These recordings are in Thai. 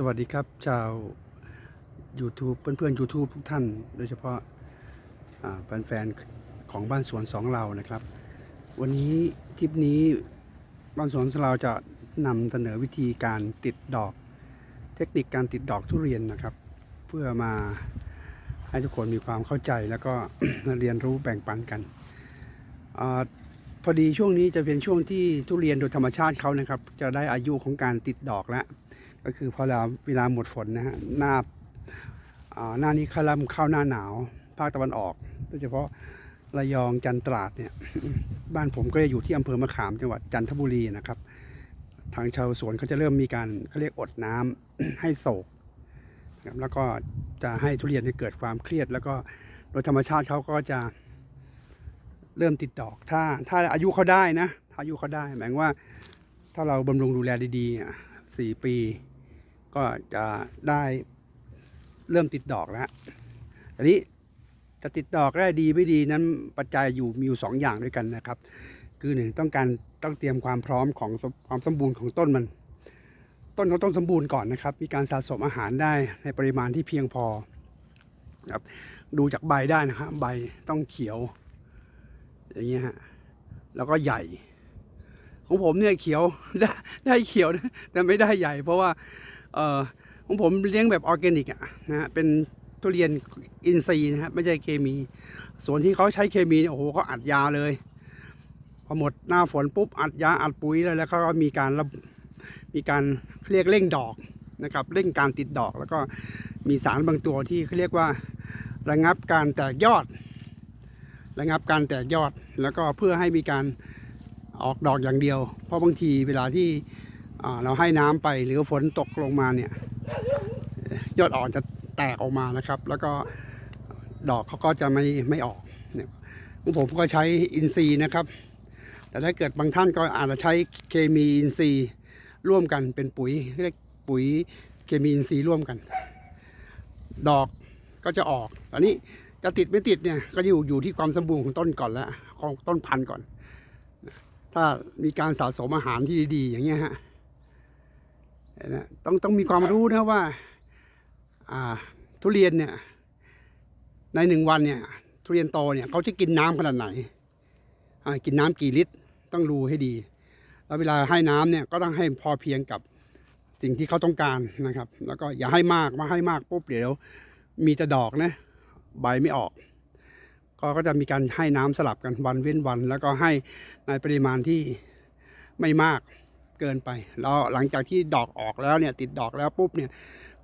สวัสดีครับชาว YouTube เพื่อนๆ YouTube ทุกท่าน โดยเฉพาะแฟนๆของบ้านสวนสองเรานะครับ วันนี้ทริปนี้บ้านสวนสองเราจะนำเสนอวิธีการติดดอก เทคนิคการติดดอกทุเรียนนะครับ เพื่อมาให้ทุกคนมีความเข้าใจแล้วก็เรียนรู้แบ่งปันกันอพอดีช่วงนี้จะเป็นช่วงที่ทุเรียนโดยธรรมชาติเขานะครับ จะได้อายุของการติดดอกแล้ว ก็คือพอเราเวลาหมดฝนนะฮะหน้าหน้านี้เข้าเริ่มเข้าหน้าหนาว ภาคตะวันออก โดยเฉพาะระยองจันตราดเนี่ย บ้านผมก็จะอยู่ที่อำเภอมะขามจังหวัดจันทบุรีนะครับ ทางชาวสวนเขาจะเริ่มมีการเขาเรียกอดน้ำให้โศกแล้วก็จะให้ทุเรียนเกิดความเครียด แล้วก็โดยธรรมชาติเขาก็จะเริ่มติดดอก ถ้าถ้าอายุเขาได้นะถ้าอายุเขาได้ หมายว่าถ้าเราบำรุงดูแลดีๆสี่ปี ก็จะได้เริ่มติดดอกแล้วอันนี้จะติดดอกได้ดีไม่ดีนั้นปัจจัยอยู่มีอยู่สองอย่างด้วยกันนะครับ คือหนึ่งต้องการต้องเตรียมความพร้อมของความสมบูรณ์ของต้นมัน ต้นเขาต้องสมบูรณ์ก่อนนะครับ มีการสะสมอาหารได้ในปริมาณที่เพียงพอครับดูจากใบได้นะฮะใบต้องเขียว อย่างเงี้ยฮะแล้วก็ใหญ่ ของผมเนี่ยเขียวได้ได้เขียวนะแต่ไม่ได้ใหญ่ เพราะว่า เออของผมเลี้ยงแบบออร์แกนิกอะนะฮะเป็นทุเรียนอินทรีย์นะฮะไม่ใช่เคมี ส่วนที่เขาใช้เคมีเนี่ยโอ้โหเขาอัดยาเลย พอหมดหน้าฝนปุ๊บอัดยาอัดปุ๋ยแล้วแล้วเขาก็มีการระมีการเรียกเร่งดอกนะครับเร่งการติดดอกแล้วก็มีสารบางตัวที่เขาเรียกว่าระงับการแตกยอด ระงับการแตกยอดแล้วก็เพื่อให้มีการออกดอกอย่างเดียว เพราะบางทีเวลาที่ เราให้น้ำไปหรือฝนตกลงมาเนี่ยยอดอ่อนจะแตกออกมานะครับ แล้วก็ดอกเขาก็จะไม่ไม่ออกเนี่ยของผมก็ใช้อินทรีย์นะครับ แต่ถ้าเกิดบางท่านก็อาจจะใช้เคมีอินทรีย์ร่วมกันเป็นปุ๋ยเรียกปุ๋ยเคมีอินทรีย์ร่วมกัน ดอกก็จะออกอันนี้จะติดไม่ติดเนี่ยก็อยู่อยู่ที่ความสมบูรณ์ของต้นก่อนแล้วของต้นพันธุ์ก่อน ถ้ามีการสะสมอาหารที่ดีๆอย่างเงี้ยฮะ นไหมต้องต้องมีความรู้นะว่าอ่าทุเรียนเนี่ยในหนึ่งวันเนี่ยทุเรียนโตเนี่ยเขาจะกินน้ำขนาดไหนอ่ากินน้ำกี่ลิตรต้องรู้ให้ดี แล้วเวลาให้น้ำเนี่ยก็ต้องให้พอเพียงกับสิ่งที่เขาต้องการนะครับ แล้วก็อย่าให้มากมาให้มากปุ๊บเดี๋ยวมีแต่ดอกนะใบไม่ออก ก็ก็จะมีการให้น้ำสลับกันวันเว้นวัน แล้วก็ให้ในปริมาณที่ไม่มาก เกินไป แล้วหลังจากที่ดอกออกแล้วเนี่ยติดดอกแล้วปุ๊บเนี่ย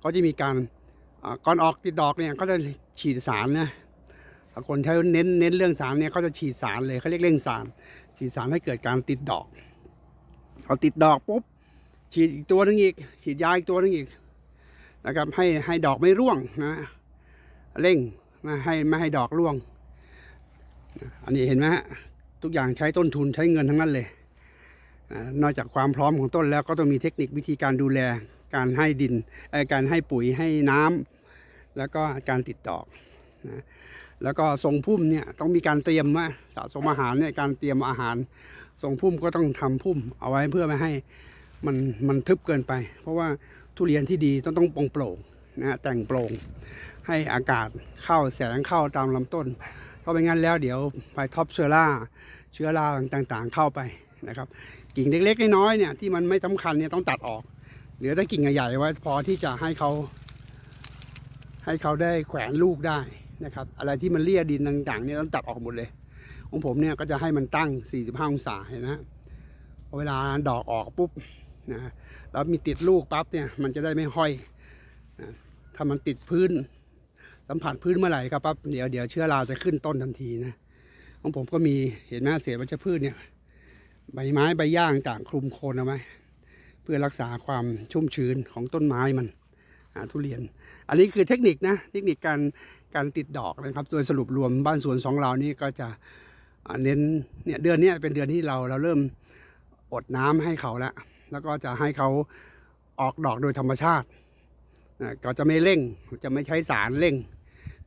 ก็จะมีการก่อนออกติดดอกเนี่ยก็จะฉีดสารนะบาคนเขาเน้นเน้นเรื่องสารเนี่ยเขาจะฉีดสารเลยเขาเรียกเร่งสาร ฉีดสารให้เกิดการติดดอกพอติดดอกปุ๊บฉีดอีกตัวหนึงอีก ฉีดยาอีกตัวหนึงอีกนะครับให้ให้ดอกไม่ร่วงนะเร่งไม่ให้ไม่ให้ดอกร่วง อันนี้เห็นไหมฮะทุกอย่างใช้ต้นทุนใช้เงินทั้งนั้นเลย นอกจากความพร้อมของต้นแล้วก็ต้องมีเทคนิควิธีการดูแล การให้ดินการให้ปุ๋ยให้น้ำแล้วก็การติดดอกนะแล้วก็ทรงพุ่มเนี่ยต้องมีการเตรียมว่าสะสมอาหารเนี่ยการเตรียมอาหารทรงพุ่มก็ต้องทำพุ่มเอาไว้เพื่อไม่ให้มันมันทึบเกินไป เพราะว่าทุเรียนที่ดีต้องต้องโปร่งโปร่งนะแต่งโปร่งให้อากาศเข้าแสงเข้าตามลำต้น เพราะไม่งั้นแล้วเดี๋ยวไฟท็อปเชื้อราเชื้อราต่างๆเข้าไปนะครับ กิ่งเล็กๆน้อยๆเนี่ยที่มันไม่สำคัญเนี่ยต้องตัดออก เหลือแต่กิ่งใหญ่ๆไว้พอที่จะให้เขาให้เขาได้แขวนลูกได้นะครับ อะไรที่มันเลี่ยดินต่างๆเนี่ยต้องตัดออกหมดเลย ของผมเนี่ยก็จะให้มันตั้ง 45 องศาเห็นไหมฮะเวลาดอกออกปุ๊บนะแล้วมีติดลูกปั๊บเนี่ยมันจะได้ไม่ห้อยนะถ้ามันติดพื้น สัมผัสพื้นเมื่อไหร่ครับปั๊บเดี๋ยวเดี๋ยวเชื้อราจะขึ้นต้นทันทีนะของผมก็มีเห็นไหมเศษวัชพืชเนี่ย ใบไม้ใบหญ้าต่างคลุมโคนเอาไว้เพื่อรักษาความชุ่มชื้นของต้นไม้มันทุเรียน อันนี้คือเทคนิคนะเทคนิคการการติดดอกนะครับโดยสรุปรวมบ้านสวนสองเรานี่ก็จะเน้นเนี่ยเดือนนี้เป็นเดือนที่เราเราเริ่มอดน้ำให้เขาแล้ว แล้วก็จะให้เขาออกดอกโดยธรรมชาติก็จะไม่เร่งจะไม่ใช้สารเร่ง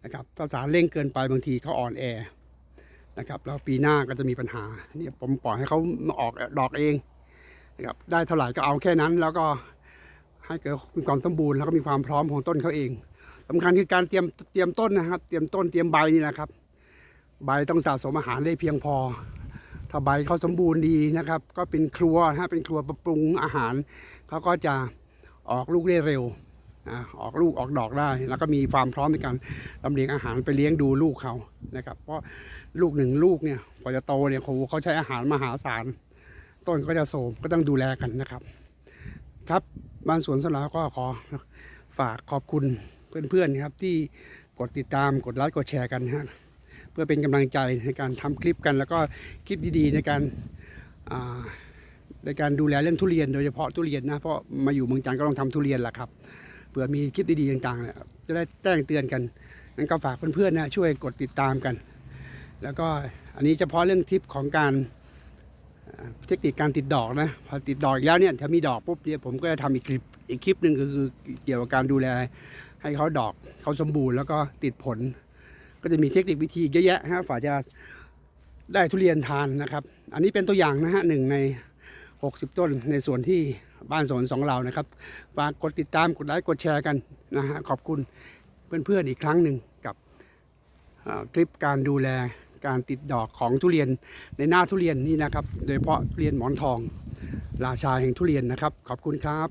นะครับถ้าสารเร่งเกินไปบางทีเขาอ่อนแอ นะครับแล้วปีหน้าก็จะมีปัญหาเนี่ยผมปล่อยให้เขาออกดอกเองนะครับได้เท่าไหร่ก็เอาแค่นั้น แล้วก็ให้เกิดมีความสมบูรณ์แล้วก็มีความพร้อมของต้นเขาเองสำคัญคือการเตรียมเตรียมต้นนะครับ เตรียมต้นเตรียมใบนี่นะครับ ใบต้องสะสมอาหารได้เพียงพอ ถ้าใบเขาสมบูรณ์ดีนะครับ ก็เป็นครัวฮะเป็นครัวปรุงอาหารเขาก็จะออกลูกได้เร็ว ออกลูกออกดอกได้ แล้วก็มีความพร้อมในการลำเลียงอาหารไปเลี้ยงดูลูกเขานะครับ เพราะลูกหนึ่งลูกเนี่ยกว่าจะโตเนี่ยโอ้โหเขาใช้อาหารมหาศาล ต้นก็จะโสมก็ต้องดูแลกันนะครับ ครับบ้านสวนสลาก็ขอฝากขอบคุณเพื่อนๆครับที่กดติดตามกดไลค์กดแชร์กันนะฮะเพื่อเป็นกำลังใจในการทำคลิปกัน แล้วก็คลิปดีๆ ในการในการดูแลเรื่องทุเรียนโดยเฉพาะทุเรียนนะเพราะมาอยู่เมืองจันทร์ก็ต้องทำทุเรียนแหละครับ ผื่อมีคลิปดีๆต่างๆเนี่ยจะได้แจ้งเตือนกันงั้นก็ฝากเพื่อนๆนะช่วยกดติดตามกัน แล้วก็อันนี้เฉพาะเรื่องทิปของการเทคนิคการติดดอกนะพอติดดอกอีกแล้วเนี่ยถ้ามีดอกปุ๊บเนี่ยผมก็จะทำอีกคลิปอีกคลิปหนึ่งก็คือเกี่ยวกับการดูแล ให้เขาดอกเขาสมบูรณ์แล้วก็ติดผล ก็จะมีเทคนิควิธีเยอะแยะฮะฝ่าจะได้ทุเรียนทานนะครับ อันนี้เป็นตัวอย่างนะฮะหนึ่งใน 60 ต้นในส่วนที่ บ้านสวนสองเรานะครับฝากกดติดตามกดไลค์กดแชร์กันนะฮะขอบคุณเพื่อนๆอีกครั้งหนึ่งกับคลิปการดูแลการติดดอกของทุเรียนในหน้าทุเรียนนี่นะครับ โดยเฉพาะทุเรียนหมอนทอง ราชาแห่งทุเรียนนะครับ ขอบคุณครับ